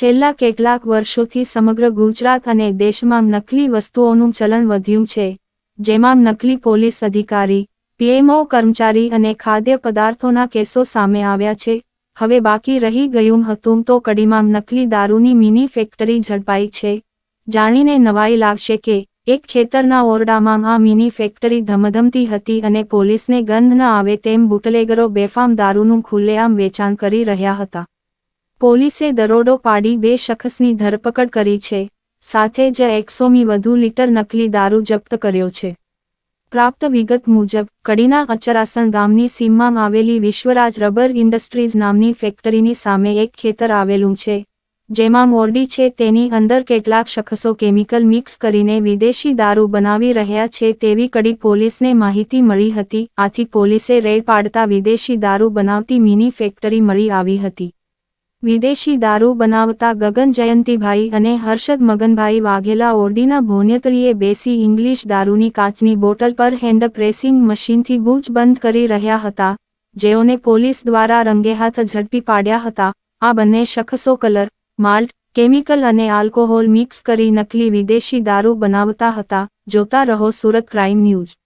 છેલ્લા કેટલાક વર્ષોથી સમગ્ર ગુજરાત અને દેશમાં નકલી વસ્તુઓનું ચલણ વધ્યું છે, જેમાં નકલી પોલીસ અધિકારી, પીએમઓ કર્મચારી અને ખાદ્ય પદાર્થોના કેસો સામે આવ્યા છે. હવે બાકી રહી ગયું હતું તો કડીમાં નકલી દારૂની મિની ફેક્ટરી ઝડપાઈ છે. જાણીને નવાઈ લાગશે કે, એક ખેતરના ઓરડામાં આ મિની ફેક્ટરી ધમધમતી હતી અને પોલીસને ગંધ ન આવે તેમ બુટલેગરો બેફામ દારૂનું ખુલ્લેઆમ વેચાણ કરી રહ્યા હતા. પોલીસે દરોડો પાડી બે શખ્સની ધરપકડ કરી છે, સાથે જ એકસોમી વધુ લીટર નકલી દારૂ જપ્ત કર્યો છે. પ્રાપ્ત વિગત મુજબ, કડીના અચરાસણ ગામની સીમમાં આવેલી વિશ્વરાજ રબર ઇન્ડસ્ટ્રીઝ નામની ફેક્ટરીની સામે એક ખેતર આવેલું છે, જેમાં મોરડી છે તેની અંદર કેટલાક શખ્સો કેમિકલ મિક્સ કરીને વિદેશી દારૂ બનાવી રહ્યા છે તેવી કડી પોલીસને માહિતી મળી હતી. આથી પોલીસે રેડ પાડતા વિદેશી દારૂ બનાવતી મિની ફેક્ટરી મળી આવી હતી. વિદેશી દારૂ બનાવતા ગગન જયંતિભાઈ અને હર્ષદ મગનભાઈ વાઘેલા ઓરડીના ભોન્યતળીએ બેસી ઇંગ્લિશ દારૂની કાચની બોટલ પર હેન્ડ પ્રેસિંગ મશીનથી બૂચ બંધ કરી રહ્યા હતા. જેઓને પોલીસ દ્વારા રંગેહાથ ઝડપી પાડ્યા હતા. આ બંને શખસો કલર, માલ્ટ, કેમિકલ અને આલ્કોહોલ મિક્સ કરી નકલી વિદેશી દારૂ બનાવતા હતા. જોતા રહો સુરત ક્રાઇમ ન્યૂઝ.